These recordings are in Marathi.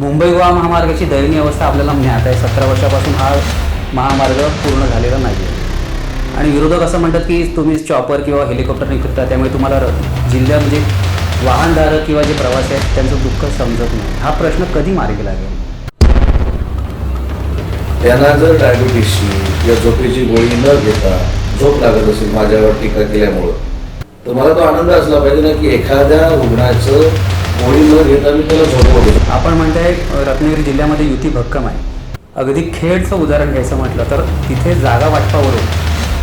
मुंबई गोवा महामार्गाची दयनीय अवस्था आपल्याला ज्ञात आहे. सतरा वर्षापासून हा महामार्ग पूर्ण झालेला नाही आहे आणि विरोधक असं म्हणतात की तुम्ही चॉपर किंवा हेलिकॉप्टरने फिरता त्यामुळे तुम्हाला जिल्ह्या म्हणजे वाहनधारक किंवा जे प्रवासी आहेत त्यांचं दुःख समजत नाही. हा प्रश्न कधी मार्गी लागेल? त्यांना जर डायबिटीसची किंवा झोपेची गोळी न घेता झोप लागत असेल माझ्यावर टीका केल्यामुळं तर मला तो आनंद असला पाहिजे ना की एखाद्या रुग्णाचं गोळी न घेता मी त्याला झोपवतो आपण म्हणताय रत्नागिरी जिल्ह्यामध्ये युती भक्कम आहे. अगदी खेडचं उदाहरण घ्यायचं म्हटलं तर तिथे जागा वाटपावरून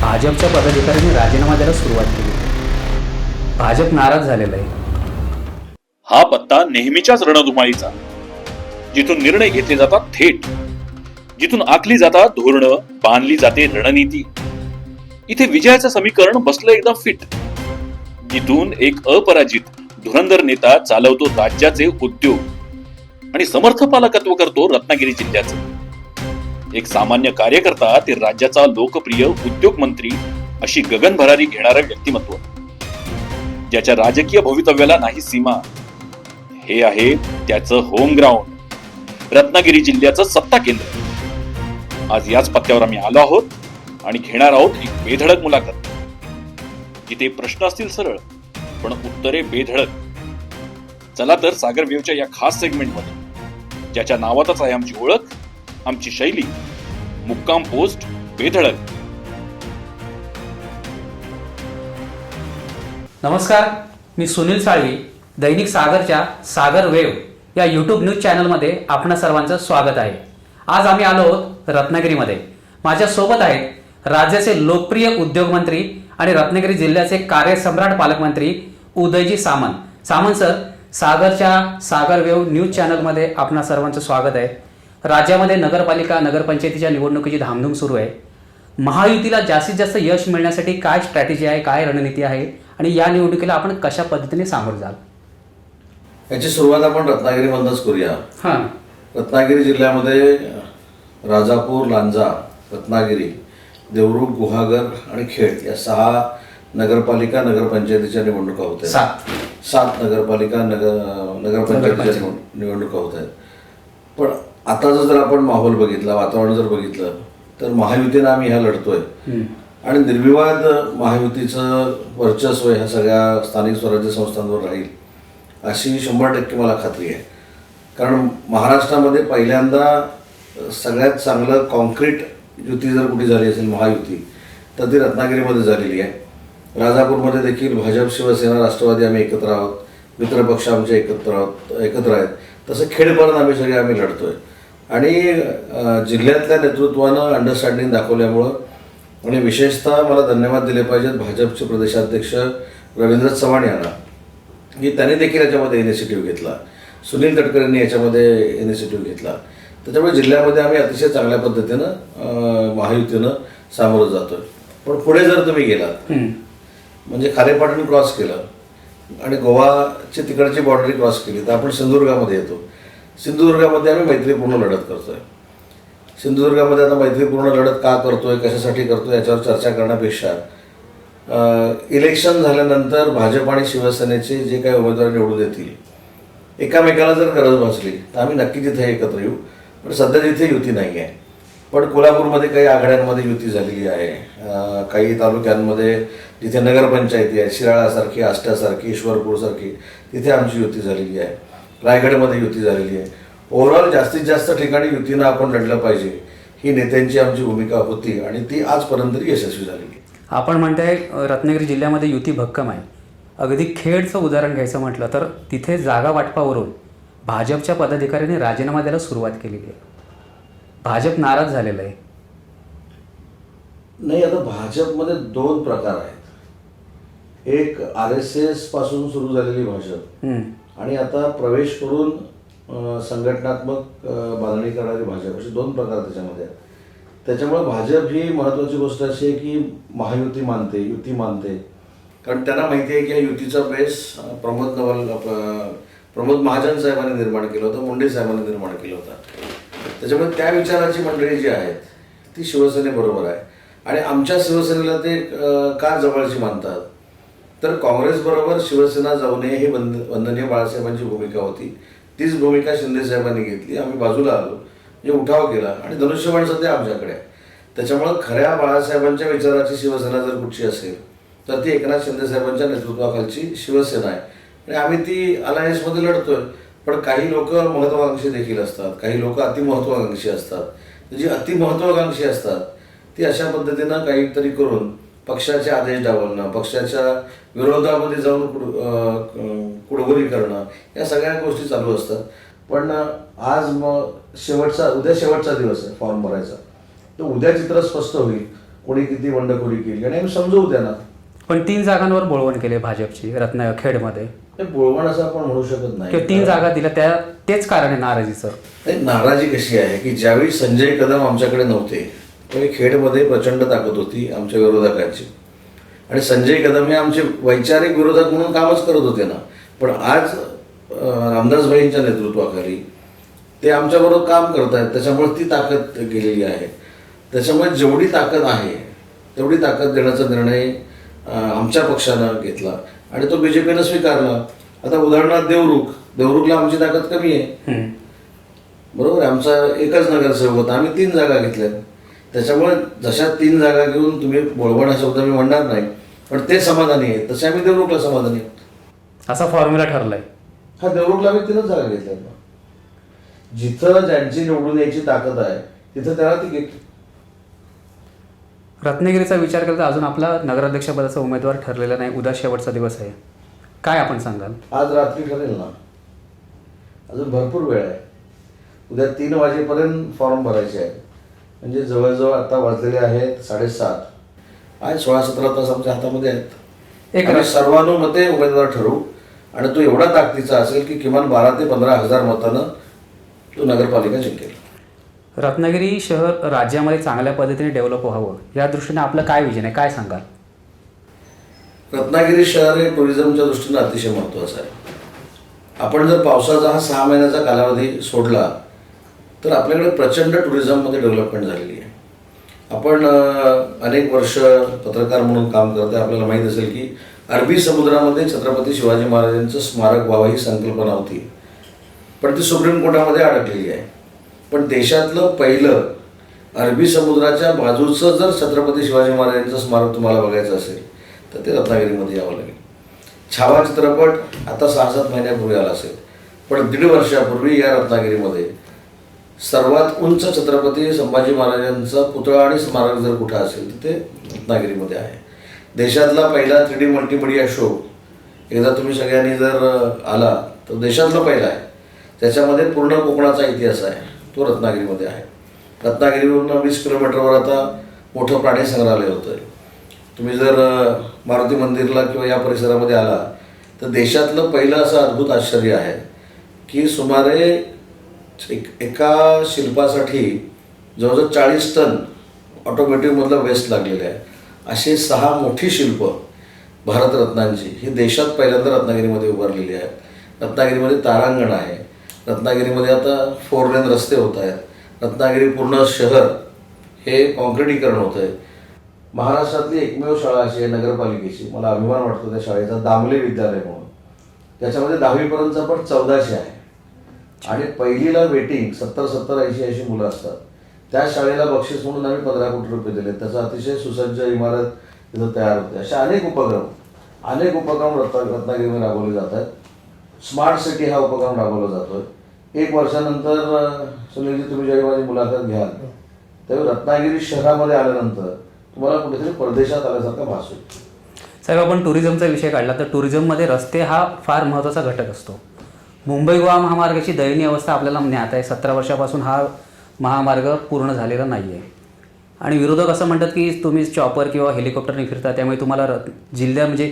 भाजपच्या पदाधिकाऱ्यांनी राजीनामा द्यायला सुरुवात केली. भाजप नाराज झालेलं आहे. हा पत्ता नेहमीच्याच रणधुमाळीचा. जिथून निर्णय घेतले जातात थेट. जिथून आखली जातात धोरणं बांधली जाते रणनीती. इथे विजयाचं समीकरण बसलं एकदम फिट. जिथून एक अपराजित धुरंधर नेता चालवतो राज्याचे उद्योग. आणि समर्थ पालकत्व करतो रत्नागिरी जिल्ह्याचं. एक सामान्य कार्यकर्ता ते राज्याचा लोकप्रिय उद्योग मंत्री अशी गगनभरारी घेणारं व्यक्तिमत्व. ज्याच्या राजकीय भवितव्याला नाही सीमा. हे आहे त्याचं होम ग्राउंड रत्नागिरी जिल्ह्याचं सत्ता केंद्र. आज याच पत्त्यावर आम्ही आलो आहोत आणि घेणार आहोत एक बेधडक मुलाखत. जिथे प्रश्न असतील सरळ पण उत्तरे बेधडक. चला तर सागर वेवच्या या खास सेगमेंटमध्ये ज्याच्या नावातच आहे आमची ओळख आमची शैली मुक्काम पोस्ट बेधडक. नमस्कार मी सुनील साळवी दैनिक सागरच्या सागर वेव या यूट्यूब न्यूज चॅनलमध्ये आपणा सर्वांचं स्वागत आहे. आज आम्ही आलो आहोत रत्नागिरीमध्ये. माझ्या सोबत आहेत राज्याचे लोकप्रिय उद्योगमंत्री आणि रत्नागिरी जिल्ह्याचे कार्यसम्राट पालकमंत्री उदयजी सामंत. सामंत सर सागरच्या सागर वेव न्यूज चॅनलमध्ये आपणा सर्वांचं स्वागत आहे. राज्यामध्ये नगरपालिका नगरपंचायतीच्या निवडणुकीची धामधूम सुरू आहे. महायुतीला जास्तीत जास्त यश मिळण्यासाठी काय स्ट्रॅटेजी आहे काय रणनीती आहे आणि या निवडणुकीला आपण कशा पद्धतीने सामोरं जाल? याची सुरुवात आपण रत्नागिरीमधूनच करूया. हां. रत्नागिरी जिल्ह्यामध्ये राजापूर लांजा रत्नागिरी देवरुख गुहागर आणि खेड या सहा नगरपालिका नगरपंचायतीच्या निवडणुका होत आहेत. सात. सात नगरपालिका नगर नगरपंचायतीच्या नगरपंचायत. निवड- निवडणुका होत आहेत. पण आताचा जर आपण माहोल बघितला वातावरण जर बघितलं तर महायुतीनं आम्ही ह्या लढतोय. आणि निर्विवाद महायुतीचं वर्चस्व ह्या सगळ्या स्थानिक स्वराज्य संस्थांवर राहील अशी शंभर टक्के मला खात्री आहे. कारण महाराष्ट्रामध्ये पहिल्यांदा सगळ्यात चांगलं कॉन्क्रीट युती जर कुठे झाली असेल महायुती तर ती रत्नागिरीमध्ये झालेली आहे. राजापूरमध्ये देखील भाजप शिवसेना राष्ट्रवादी आम्ही एकत्र आहोत. मित्रपक्ष आमचे एकत्र आहोत एकत्र आहेत. तसं खेडपर्यंत आम्ही सगळे आम्ही लढतोय. आणि जिल्ह्यातल्या नेतृत्वानं अंडरस्टँडिंग दाखवल्यामुळं आणि विशेषतः मला धन्यवाद दिले पाहिजेत भाजपचे प्रदेशाध्यक्ष रवींद्र चव्हाण यांना की त्यांनी देखील याच्यामध्ये इनिशिएटिव्ह घेतला. सुनील तटकरेंनी याच्यामध्ये इनिशिएटिव्ह घेतला. त्याच्यामुळे जिल्ह्यामध्ये आम्ही अतिशय चांगल्या पद्धतीनं महायुतीनं सामोरं जातोय. पण पुढे जर तुम्ही गेलात म्हणजे खारेपाटण क्रॉस केलं आणि गोवाची तिकडची बाउंड्री क्रॉस केली तर आपण सिंधुदुर्गामध्ये येतो. सिंधुदुर्गामध्ये आम्ही मैत्रीपूर्ण लढत करतोय. सिंधुदुर्गामध्ये आता मैत्रीपूर्ण लढत का करतोय कशासाठी करतोय याच्यावर चर्चा करण्यापेक्षा इलेक्शन झाल्यानंतर भाजप आणि शिवसेनेचे जे काही उमेदवार निवडून येतील एकामेकाला जर गरज भासली तर आम्ही नक्की तिथे एकत्र येऊ. पण सध्या तिथे युती नाही आहे पण कोल्हापूरमध्ये काही आघाड्यांमध्ये युती झालेली आहे. काही तालुक्यांमध्ये जिथे नगरपंचायती आहे शिराळासारखी आष्ट्यासारखी ईश्वरपूरसारखी तिथे आमची युती झालेली आहे. रायगडमध्ये युती झालेली आहे. ओव्हरऑल जास्तीत जास्त ठिकाणी युतीनं आपण लढलं पाहिजे ही नेत्यांची आमची भूमिका होती आणि ती आजपर्यंत यशस्वी झालेली आपण म्हणताय रत्नागिरी जिल्ह्यामध्ये युती भक्कम आहे. अगदी खेडचं उदाहरण घ्यायचं म्हटलं तर तिथे जागा वाटपावरून भाजपच्या पदाधिकाऱ्यांनी राजीनामा द्यायला सुरुवात केलेली आहे. भाजप नाराज झालेलं आहे. नाही आता भाजपमध्ये दोन प्रकार आहेत. एक आर एस एसपासून सुरू झालेली भाजप. आणि आता प्रवेश करून संघटनात्मक बांधणी करणारी भाजप असे दोन प्रकार त्याच्यामध्ये आहेत. त्याच्यामुळे भाजप ही महत्त्वाची गोष्ट अशी आहे की महायुती मानते युती मानते. कारण त्यांना माहिती आहे की या युतीचा बेस प्रमोद नवल प्रमोद महाजन साहेबांनी निर्माण केलं होतं मुंडे साहेबांनी निर्माण केलं होतं. त्याच्यामुळे त्या विचाराची मंडळी जी आहेत ती शिवसेनेबरोबर आहे. आणि आमच्या शिवसेनेला ते का जवळची मानतात? तर काँग्रेसबरोबर शिवसेना जाऊ नये ही वंद वंदनीय बाळासाहेबांची भूमिका होती. तीच भूमिका शिंदे साहेबांनी घेतली. आम्ही बाजूला आलो. म्हणजे उठाव केला. आणि धनुष्यबाण सध्या आमच्याकडे आहे. त्याच्यामुळं खऱ्या बाळासाहेबांच्या विचाराची शिवसेना जर कुठची असेल तर ती एकनाथ शिंदे साहेबांच्या नेतृत्वाखालची शिवसेना आहे. आणि आम्ही ती अलायन्समध्ये लढतोय. पण काही लोक महत्वाकांक्षी देखील असतात. काही लोक अतिमहत्वाकांक्षी असतात. जी अतिमहत्वाकांक्षी असतात ती अशा पद्धतीनं काहीतरी करून पक्षाचे आदेश डावलणं पक्षाच्या विरोधामध्ये जाऊन कुड कुडबुरी करणं या सगळ्या गोष्टी चालू असतात. पण आज मग शेवटचा उद्या शेवटचा दिवस आहे फॉर्म भरायचा. तर उद्या चित्र स्पष्ट होईल. कोणी किती बंडखोरी केली आणि आम्ही द्या ना. पण तीन जागांवर बोळवण केले भाजपची रत्न खेडमध्ये. बोळवण असं आपण म्हणू शकत नाही. तीन जागा दिल्या त्या तेच कारण आहे नाराजीचं नाराजी कशी आहे की ज्यावेळी संजय कदम आमच्याकडे नव्हते त्यावेळी खेडमध्ये प्रचंड ताकद होती आमच्या विरोधकांची. आणि संजय कदम हे आमचे वैचारिक विरोधक म्हणून कामच करत होते ना. पण आज अं, रामदासभाईंच्या नेतृत्वाखाली ते आमच्याबरोबर काम करत आहेत त्याच्यामुळे ती ताकद गेलेली आहे. त्याच्यामुळे जेवढी ताकद आहे तेवढी ताकद देण्याचा निर्णय आमच्या पक्षानं घेतला. आणि तो बी जे पीनं स्वीकारला. आता उदाहरणार्थ देवरुख. देवरुखला आमची ताकद कमी आहे. बरोबर आहे? आमचा एकच नगरसेवक होता. आम्ही तीन जागा घेतल्या त्याच्यामुळे जशा तीन जागा घेऊन तुम्ही बोळवण हा शब्द मी म्हणणार नाही. पण ते समाधानी आहेत. तसे आम्ही देवरुखला समाधानी आहोत. असा फॉर्म्युला ठरलाय. हा देवरुखला आम्ही तीनच जागा घेतल्या जिथं ज्यांची निवडून यायची ताकद आहे तिथं त्याला तिकीट रत्नागिरीचा विचार केला तर अजून आपला नगराध्यक्षपदाचा उमेदवार ठरलेला नाही. उद्या शेवटचा दिवस आहे. काय आपण सांगाल? आज रात्री ठरेल ना? अजून भरपूर वेळ आहे. उद्या तीन वाजेपर्यंत फॉर्म भरायचे आहेत. म्हणजे जवळजवळ आता वाजलेले आहेत साडेसात. आज सोळा सतरा तास आमच्या हातामध्ये आहेत. एक सर्वानुमते उमेदवार ठरवू. आणि तो एवढा ताकदीचा असेल की किमान बारा ते पंधरा हजार मतानं तो नगरपालिका जिंकेल. रत्नागिरी शहर राज्यामध्ये चांगल्या पद्धतीने डेव्हलप व्हावं. या दृष्टीने आपलं काय विजन आहे? काय सांगाल? रत्नागिरी शहर हे टुरिझमच्या दृष्टीनं अतिशय महत्त्वाचं आहे. आपण जर पावसाचा हा सहा महिन्याचा कालावधी सोडला तर आपल्याकडे प्रचंड टुरिझममध्ये डेव्हलपमेंट झालेली आहे. आपण अनेक वर्ष पत्रकार म्हणून काम करत आहे. आपल्याला माहीत असेल की अरबी समुद्रामध्ये छत्रपती शिवाजी महाराजांचं स्मारक व्हावं ही संकल्पना होती. पण ती सुप्रीम कोर्टामध्ये अडकलेली आहे. पण देशातलं पहिलं अरबी समुद्राच्या बाजूचं जर छत्रपती शिवाजी महाराजांचं स्मारक तुम्हाला बघायचं असेल तर ते रत्नागिरीमध्ये यावं लागेल. छावा चित्रपट आता सहा सात महिन्यापूर्वी आला असेल पण दीड वर्षापूर्वी या रत्नागिरीमध्ये सर्वात उंच छत्रपती संभाजी महाराजांचा पुतळा आणि स्मारक जर कुठं असेल तर ते रत्नागिरीमध्ये आहे. देशातला पहिला थ्री डी मल्टीमिडिया शो एकदा तुम्ही सगळ्यांनी जर आला तर देशातला पहिला आहे. त्याच्यामध्ये पूर्ण कोकणाचा इतिहास आहे. तो रत्नागिरीमध्ये आहे. रत्नागिरीवरून वीस किलोमीटरवर आता मोठं प्राणी संग्रहालय होतं आहे तुम्ही जर मारुती मंदिरला किंवा या परिसरामध्ये आला तर देशातलं पहिलं असं अद्भुत आश्चर्य आहे की सुमारे एक एका शिल्पासाठी जवळजवळ चाळीस टन ऑटोमॅटिकमधलं वेस्ट लागलेलं आहे. असे सहा मोठी शिल्प भारतरत्नांची ही देशात पहिल्यांदा रत्नागिरीमध्ये उभारलेली आहेत. रत्नागिरीमध्ये तारांगण आहे. रत्नागिरीमध्ये आता फोर लेन रस्ते होत आहेत. रत्नागिरी पूर्ण शहर हे कॉन्क्रिटीकरण होतं आहे महाराष्ट्रातली एकमेव शाळा अशी आहे नगरपालिकेची. मला अभिमान वाटतो त्या शाळेचा दामले विद्यालय म्हणून. त्याच्यामध्ये दहावीपर्यंतचा पण चौदाशे आहे. आणि पहिलीला वेटिंग सत्तर सत्तर ऐंशी ऐंशी मुलं असतात. त्या शाळेला बक्षीस म्हणून आम्ही पंधरा कोटी रुपये दिले. त्याचा अतिशय सुसज्ज इमारत तिथं तयार होते. असे अनेक उपक्रम अनेक उपक्रम रत्ना रत्नागिरीमध्ये राबवले जात आहेत स्मार्ट सिटी हा उपक्रम राबवला जातोय. एक वर्षानंतर सुनीलजी तुम्ही ज्यावेळी माझी मुलाखत घ्याल त्यावेळी रत्नागिरी शहरामध्ये आल्यानंतर तुम्हाला कुठेतरी परदेशात आल्यासारखा भास होईल. साहेब आपण टुरिझमचा विषय काढला तर टुरिझममध्ये रस्ते हा फार महत्त्वाचा घटक असतो. मुंबई गोवा महामार्गाची दयनीय अवस्था आपल्याला ज्ञात आहे. सतरा वर्षापासून हा महामार्ग पूर्ण झालेला नाही आहे आणि विरोधक असं म्हणतात की तुम्ही चॉपर किंवा हेलिकॉप्टरने फिरता त्यामुळे तुम्हाला र जिल्ह्या म्हणजे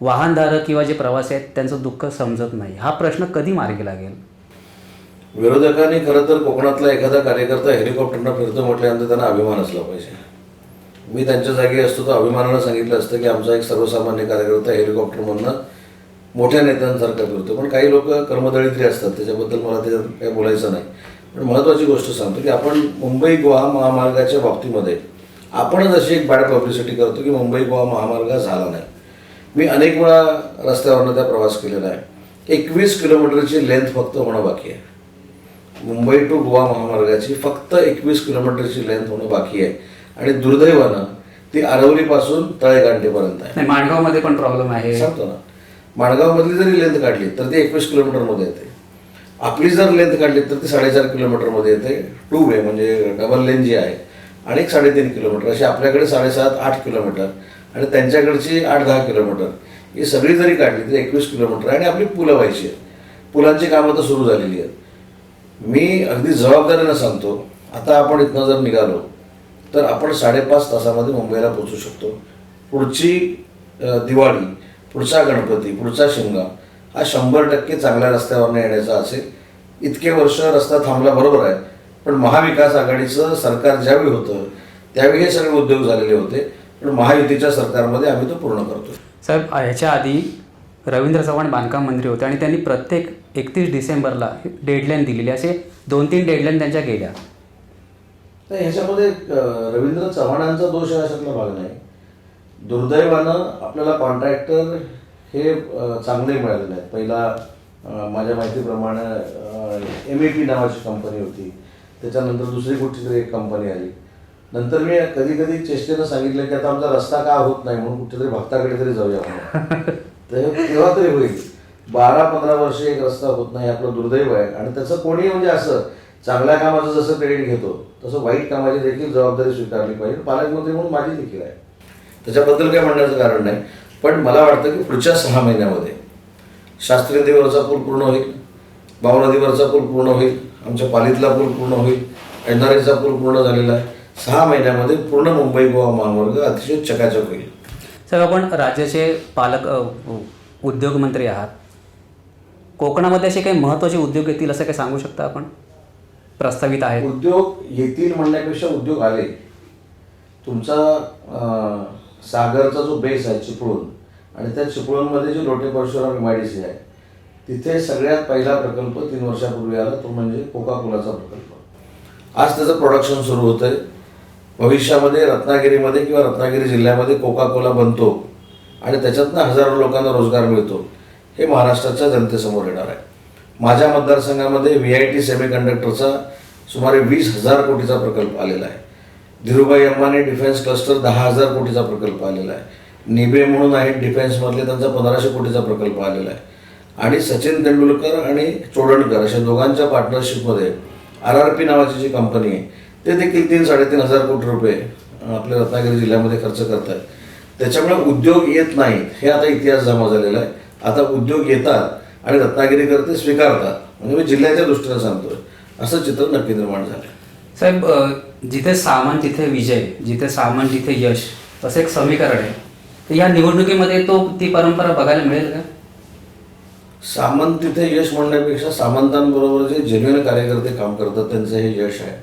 वाहनधारक किंवा जे प्रवासी आहेत त्यांचं दुःख समजत नाही. हा प्रश्न कधी मार्गी लागेल? विरोधकांनी खरं तर कोकणातला एखादा कार्यकर्ता हेलिकॉप्टरनं फिरतो म्हटल्यानंतर त्यांना अभिमान असला पाहिजे. मी त्यांच्या जागी असतो तर अभिमानानं सांगितलं असतं की आमचा एक सर्वसामान्य कार्यकर्ता हेलिकॉप्टरमधनं मोठ्या नेत्यांसारखा फिरतो. पण काही लोक कर्मदळित्री असतात त्याच्याबद्दल मला ते काही बोलायचं नाही. पण महत्त्वाची गोष्ट सांगतो की आपण मुंबई गोवा महामार्गाच्या बाबतीमध्ये आपणच अशी एक बॅड पब्लिसिटी करतो की मुंबई गोवा महामार्ग झाला नाही. मी अनेक वेळा रस्त्यावरनं त्या प्रवास केलेला आहे. एकवीस किलोमीटरची लेंथ फक्त होणं बाकी आहे. मुंबई टू गोवा महामार्गाची फक्त एकवीस किलोमीटरची लेंथ होणं बाकी आहे. आणि दुर्दैवानं ती आरवलीपासून तळेगांठीपर्यंत आहे. नाही माणगावमध्ये पण प्रॉब्लेम आहे. सांगतो ना. माणगावमधली जरी लेंथ काढली तर ती एकवीस किलोमीटरमध्ये येते. आपली जर लेंथ काढली तर ती साडेचार किलोमीटरमध्ये येते. टू वे म्हणजे डबल लेन जी आहे आणि एक साडेतीन किलोमीटर. अशी आपल्याकडे साडेसात आठ किलोमीटर आणि त्यांच्याकडची आठ दहा किलोमीटर. ही सगळी जरी काढली तरी एकवीस किलोमीटर आहे आणि आपली पुलं व्हायची आहेत. पुलांची कामं तर सुरू झालेली आहेत. मी अगदी जबाबदारीनं सांगतो आता आपण इथनं जर निघालो तर आपण साडेपाच तासामध्ये मुंबईला पोहोचू शकतो. पुढची दिवाळी पुढचा गणपती पुढचा शिमगा हा शंभर टक्के चांगल्या रस्त्यावरनं येण्याचा असेल. इतके वर्ष रस्ता थांबला बरोबर आहे पण महाविकास आघाडीचं सरकार ज्यावेळी होतं त्यावेळी हे सगळे उद्योग झालेले होते पण महायुतीच्या सरकारमध्ये आम्ही तो पूर्ण करतो साहेब ह्याच्या आधी रवींद्र चव्हाण बांधकाम मंत्री होते आणि त्यांनी प्रत्येक एकतीस डिसेंबरला डेडलाईन दिलेली असे दोन तीन डेडलाईन त्यांच्या गेल्या. तर ह्याच्यामध्ये रवींद्र चव्हाणांचा दोष अशातला भाग नाही. दुर्दैवानं आपल्याला कॉन्ट्रॅक्टर हे चांगले मिळालेले आहेत. पहिला माझ्या माहितीप्रमाणे एम ए पी नावाची कंपनी होती. त्याच्यानंतर दुसरी कुठची तरी एक कंपनी आली. नंतर मी कधी कधी चेष्टेनं सांगितलं की आता आमचा रस्ता का होत नाही म्हणून कुठेतरी भक्ताकडे तरी जाऊया म्हणून तर तेव्हा तरी होईल. बारा पंधरा वर्ष एक रस्ता होत नाही आपलं दुर्दैव आहे. आणि त्याचं कोणी म्हणजे असं चांगल्या कामाचं जसं क्रेडिट घेतो तसं वाईट कामाची देखील जबाबदारी स्वीकारली पाहिजे. पालकमंत्री म्हणून माझी देखील आहे. त्याच्याबद्दल काही म्हणण्याचं कारण नाही. पण मला वाटतं की पुढच्या सहा महिन्यामध्ये शास्त्री नदीवरचा पूल पूर्ण होईल भाऊ नदीवरचा पूल पूर्ण होईल आमच्या पालीतला पूल पूर्ण होईल एंधारेचा पूल पूर्ण झालेला आहे. सहा महिन्यामध्ये पूर्ण मुंबई गोवा महामार्ग अतिशय चकाचक होईल. सर आपण राज्याचे पालक उद्योगमंत्री आहात. कोकणामध्ये असे काही महत्त्वाचे उद्योग येतील असं काही सांगू शकता आपण? प्रस्तावित आहे उद्योग येतील म्हणण्यापेक्षा उद्योग आले. तुमचा अं, सागरचा जो बेस आहे चिपळूण आणि त्या चिपळूणमध्ये जे Lote Parshuram M I D C आहे तिथे सगळ्यात पहिला प्रकल्प तीन वर्षापूर्वी आला तो म्हणजे कोका कोलाचा प्रकल्प. आज त्याचं प्रोडक्शन सुरू होतं आहे भविष्यामध्ये रत्नागिरीमध्ये किंवा रत्नागिरी जिल्ह्यामध्ये कोका कोला बनतो आणि त्याच्यातनं हजारो लोकांना रोजगार मिळतो. हे महाराष्ट्राच्या जनतेसमोर येणार आहे. माझ्या मतदारसंघामध्ये व्ही आय टी सेमीकंडक्टरचा सुमारे वीस हजार कोटीचा प्रकल्प आलेला आहे. धीरुभाई अंबानी डिफेन्स क्लस्टर दहा हजार कोटीचा प्रकल्प आलेला आहे. निबे म्हणून आहेत डिफेन्समधले त्यांचा पंधराशे कोटीचा प्रकल्प आलेला आहे. आणि सचिन तेंडुलकर आणि चोडणकर अशा दोघांच्या पार्टनरशिपमध्ये आर आर पी नावाची जी कंपनी आहे ते देखील तीन साडेतीन हजार कोटी रुपये आपल्या रत्नागिरी जिल्ह्यामध्ये खर्च करत आहेत त्याच्यामुळे उद्योग येत नाहीत हे आता इतिहास जमा झालेला आहे. आता उद्योग येतात आणि रत्नागिरीकर ते स्वीकारतात. म्हणजे मी जिल्ह्याच्या दृष्टीनं सांगतोय. असं चित्र नक्की निर्माण झालं साहेब जिथे सामान तिथे विजय जिथे सामान तिथे यश असं एक समीकरण आहे. तर या निवडणुकीमध्ये तो ती परंपरा बघायला मिळेल का? सामंत तिथे यश म्हणण्यापेक्षा सामंतांबरोबर जे जेन्युन कार्यकर्ते काम करतात त्यांचं हे यश आहे.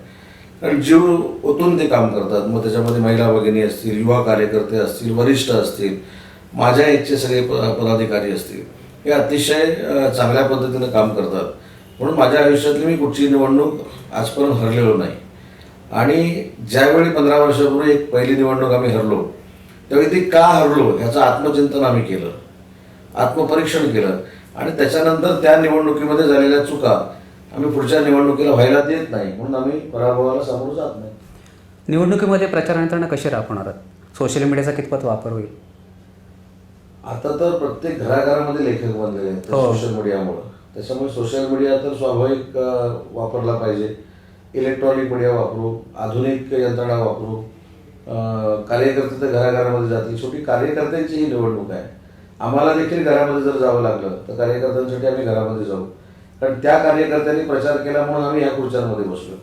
कारण जीव ओतून ते काम करतात. मग त्याच्यामध्ये महिला भगिनी असतील युवा कार्यकर्ते असतील वरिष्ठ असतील माझ्या इच्छे सगळे पदाधिकारी असतील. हे अतिशय चांगल्या पद्धतीनं काम करतात. म्हणून माझ्या आयुष्यातली मी कुठची निवडणूक आजपर्यंत हरलेलो नाही. आणि ज्यावेळी पंधरा वर्षापूर्वी एक पहिली निवडणूक आम्ही हरलो त्यावेळी ती का हरलो ह्याचं आत्मचिंतन आम्ही केलं. आत्मपरीक्षण केलं. आणि त्याच्यानंतर त्या निवडणुकीमध्ये झालेल्या चुका आम्ही पुढच्या निवडणुकीला व्हायला देत नाही. म्हणून आम्ही पराभवाला सामोरं जात नाही. निवडणुकीमध्ये प्रचार यंत्रणा कशी राबवणार आहात? सोशल मीडियाचा कितपत वापर होईल? आता तर प्रत्येक घराघरामध्ये लेखक बनलेले आहेत हो. सोशल मीडियामुळं. त्याच्यामुळे सोशल मीडिया तर स्वाभाविक अं, वापरला पाहिजे. इलेक्ट्रॉनिक मीडिया वापरू आधुनिक यंत्रणा वापरू. अं, कार्यकर्ते तर घराघरामध्ये जातील. शेवटी कार्यकर्त्यांची ही निवडणूक आहे. आम्हाला देखील घरामध्ये जर जावं लागलं तर कार्यकर्त्यांसाठी आम्ही घरामध्ये जाऊ. कारण त्या कार्यकर्त्यांनी प्रचार केला म्हणून आम्ही या खुर्च्यांमध्ये बसलो.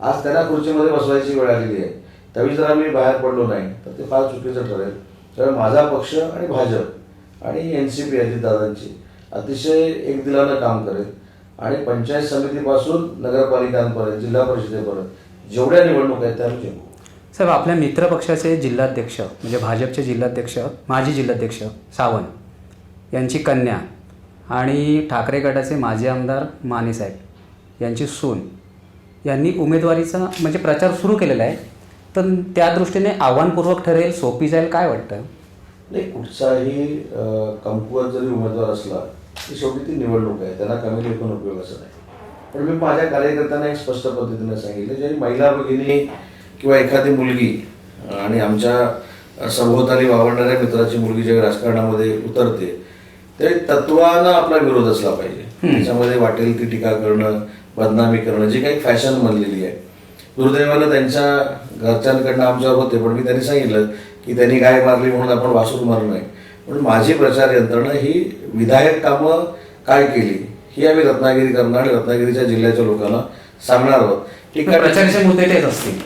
आज त्यांना खुर्चीमध्ये बसवायची वेळ आलेली आहे. त्यावेळी जर आम्ही बाहेर पडलो नाही तर ते फार चुकीचं ठरेल. त्यामुळे माझा पक्ष आणि भाजप आणि एन सी पी दादांची. अतिशय एकदिलानं काम करेल. आणि पंचायत समितीपासून नगरपालिकांपर्यंत जिल्हा परिषदेपर्यंत जेवढ्या निवडणूक आहेत त्या आम्ही जिंकू. साहेब आपल्या मित्रपक्षाचे जिल्हाध्यक्ष म्हणजे भाजपचे जिल्हाध्यक्ष माजी जिल्हाध्यक्ष सावंत यांची कन्या आणि ठाकरे गटाचे माजी आमदार मानेसाहेब यांची सून यांनी उमेदवारीचा म्हणजे प्रचार सुरू केलेला आहे. तर त्या दृष्टीने आव्हानपूर्वक ठरेल सोपी जाईल काय वाटतं? नाही कुठचाही कमकुवत जरी उमेदवार असला की शेवटी ती निवडणूक आहे. त्यांना कमी लेखून उपयोग असं नाही. पण मी माझ्या कार्यकर्त्यांना एक स्पष्ट पद्धतीने सांगितलं ज्याची महिला भगिनी किंवा एखादी मुलगी आणि आमच्या सभोवताली वावरणाऱ्या मित्राची मुलगी जेव्हा राजकारणामध्ये उतरते ते तत्वानं आपला विरोध असला पाहिजे. त्याच्यामध्ये वाटेल ती टीका करणं बदनामी करणं जी काही फॅशन बनलेली आहे. दुर्दैवानं त्यांच्या घरच्यांकडनं आमच्यावर होते पण मी त्यांनी सांगितलं की त्यांनी गाय मारली म्हणून आपण वासूर मारू नये. म्हणून माझी प्रचार यंत्रणा ही विधायक कामं काय केली ही आम्ही रत्नागिरी करणार आणि रत्नागिरीच्या जिल्ह्याच्या लोकांना सांगणार आहोत. की काय प्रचाराचे मुद्दे तेच असतील.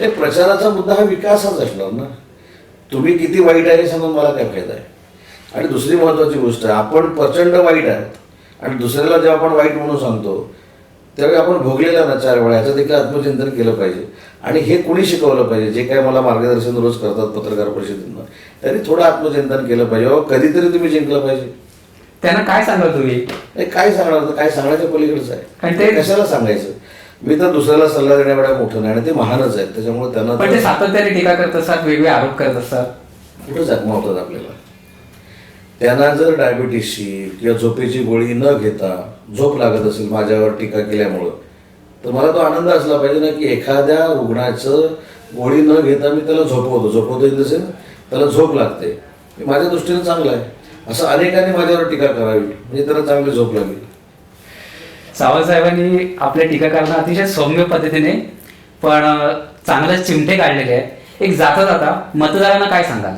हे प्रचाराचा मुद्दा हा विकासाच असणार ना. तुम्ही किती वाईट आहे हे सांगून मला काय फायदा आहे? आणि दुसरी महत्वाची गोष्ट आहे आपण प्रचंड वाईट आहोत. आणि दुसऱ्याला जेव्हा आपण वाईट म्हणून सांगतो त्यावेळी आपण भोगलेला ना चार वेळा याचं देखील आत्मचिंतन केलं पाहिजे. आणि हे कुणी शिकवलं पाहिजे? जे काय मला मार्गदर्शन रोज करतात पत्रकार परिषदेनं त्यांनी थोडं आत्मचिंतन केलं पाहिजे. अहो, कधीतरी तुम्ही जिंकलं पाहिजे. त्यांना काय सांगाल तुम्ही? नाही काय सांगणार? काय सांगण्याच्या पलीकडचं आणि आहे ते- कशाला सांगायचं? मी तर दुसऱ्याला सल्ला देण्यापेक्षा मोठं नाही आणि ते महानच आहेत. त्याच्यामुळे त्यांना पण ते सातत्याने टीका करत असतात वेगळे आरोप करत असतात. कुठं जखमा होतात आपल्याला? त्यांना जर डायबिटीसची किंवा झोपेची गोळी न घेता झोप लागत असेल माझ्यावर टीका केल्यामुळं तर मला तो आनंद असला पाहिजे ना की एखाद्या रुग्णाचं गोळी न घेता मी त्याला झोपवतो. झोपवतो इन द सेन्स त्याला झोप लागते. हे माझ्या दृष्टीने चांगलं आहे. असं अनेकांनी माझ्यावर टीका करावी. म्हणजे त्याला चांगली झोप लागली. सावंत साहेबांनी आपल्या टीकाकारांना अतिशय सौम्य पद्धतीने पण चांगले चिमटे काढलेले आहेत. एक जाता जाता मतदारांना काय सांगाल?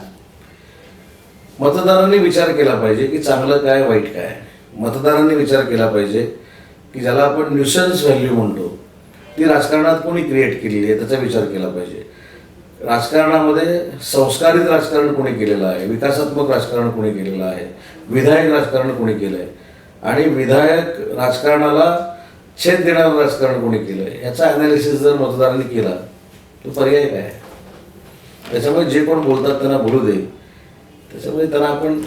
मतदारांनी विचार केला पाहिजे की चांगलं काय वाईट काय. मतदारांनी विचार केला पाहिजे की ज्याला आपण न्युसन्स व्हॅल्यू म्हणतो ती राजकारणात कोणी क्रिएट केलेली आहे त्याचा विचार केला पाहिजे. राजकारणामध्ये संस्कारित राजकारण कोणी केलेलं आहे विकासात्मक राजकारण कोणी केलेलं आहे विधायक राजकारण कोणी केलं आहे आणि विधायक राजकारणाला छेद देणारं राजकारण कोणी केलं आहे याचा अनालिसिस जर मतदारांनी केला तर पर्याय काय त्याच्यामुळे जे कोण बोलतात त्यांना बोलू दे. त्याच्यामुळे त्यांना आपण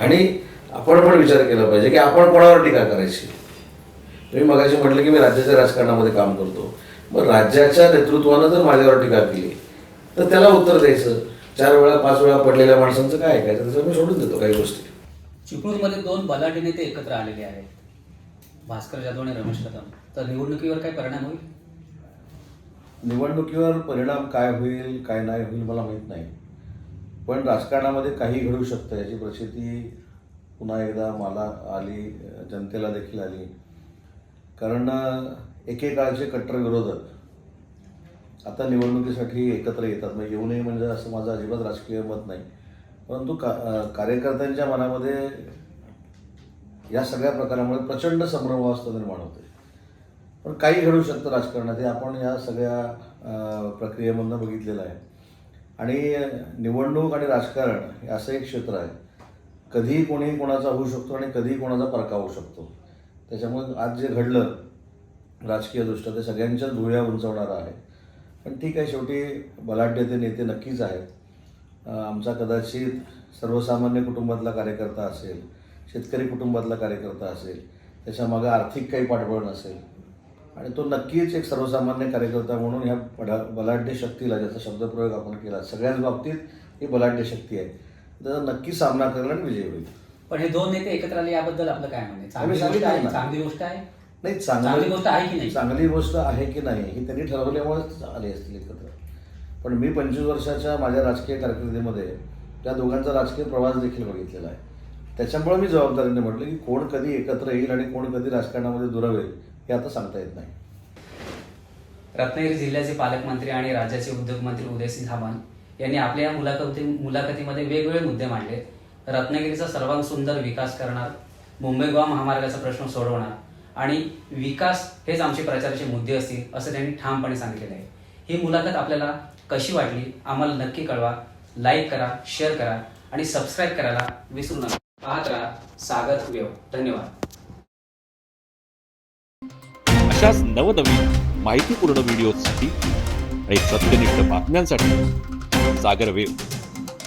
आणि आपण पण विचार केला पाहिजे की आपण कोणावर टीका करायची? तुम्ही मगाशी म्हटलं की मी राज्याच्या राजकारणामध्ये काम करतो. मग राज्याच्या नेतृत्वानं जर माझ्यावर टीका केली तर त्याला उत्तर द्यायचं. चार वेळा पाच वेळा पडलेल्या माणसांचं काय ऐकायचं? त्याच्यामुळे सोडून देतो काही गोष्टी. चिपळूणमध्ये दोन बलाढ्य नेते एकत्र आलेले आहेत. भास्कर जाधव आणि रमेश कदम. तर निवडणुकीवर काय परिणाम होईल? निवडणुकीवर परिणाम काय होईल काय नाही होईल मला माहीत नाही. पण राजकारणामध्ये काही घडू शकतं याची प्रचिती पुन्हा एकदा मला आली जनतेला देखील आली. कारण एकेकाळचे कट्टर विरोधक आता निवडणुकीसाठी एकत्र येतात. म्हणजे येऊ नये म्हणजे असं माझं अजिबात राजकीय मत नाही. परंतु का कार्यकर्त्यांच्या मनामध्ये या सगळ्या प्रकारामुळे प्रचंड संभ्रमावस्था निर्माण होते पण काही घडू शकतं राजकारणात. हे आपण या सगळ्या प्रक्रियेमधनं बघितलेलं आहे. आणि निवडणूक आणि राजकारण हे असं एक क्षेत्र आहे. कधीही कोणी कोणाचा होऊ शकतो आणि कधीही कोणाचा परका होऊ शकतो. त्याच्यामुळे आज जे घडलं राजकीयदृष्ट्या ते सगळ्यांच्या धुळ्या उंचवणारं आहे. पण ठीक आहे शेवटी बलाढ्य ते नेते नक्कीच आहेत. आमचा कदाचित सर्वसामान्य कुटुंबातला कार्यकर्ता असेल शेतकरी कुटुंबातला कार्यकर्ता असेल त्याच्यामागं आर्थिक काही पाठबळ नसेल आणि तो नक्कीच एक सर्वसामान्य कार्यकर्ता म्हणून ह्या बडा बलाढ्य शक्तीला ज्याचा शब्दप्रयोग आपण केला सगळ्याच बाबतीत ही बलाढ्य शक्ती आहे. त्याचा नक्की सामना करेल आणि विजय होईल. पण हे दोन नेते एकत्र आले याबद्दल आपलं काय म्हणणे चांगली गोष्ट आहे सांगितलं ना. चांगली गोष्ट आहे? नाही चांगली गोष्ट आहे की नाही? चांगली गोष्ट आहे की नाही ही त्यांनी ठरवल्यामुळेच आले असतील एकत्र. पण मी पंचवीस वर्षाच्या माझ्या राजकीय कारकिर्दीमध्ये त्या दोघांचा राजकीय प्रवास देखील बघितलेला आहे. त्याच्यामुळे मी जबाबदारीने म्हटलं की कोण कधी एकत्र येईल आणि कोण कधी राजकारणामध्ये दुरावेल हे आता सांगता येत नाही. रत्नागिरी जिल्ह्याचे पालकमंत्री आणि राज्याचे उद्योगमंत्री उदयसिंग सामंत यांनी आपल्या या मुलाखती मुलाखतीमध्ये वेगवेगळे मुद्दे मांडले. रत्नागिरीचा सर्वांत सुंदर विकास करणार मुंबई गोवा महामार्गाचा प्रश्न सोडवणार आणि विकास हेच आमचे प्रचाराचे मुद्दे असतील असं त्यांनी ठामपणे सांगितलेलं आहे. ही मुलाखत आपल्याला कशी वाटली आम्हाला नक्की कळवा. लाईक करा शेअर करा आणि सबस्क्राईब करायला विसरू नका. पाहत राहा सागर व्यव धन्यवाद. अशाच नवनवीन माहितीपूर्ण व्हिडिओसाठी आणि सत्यनिष्ठ बातम्यांसाठी सागर वेव.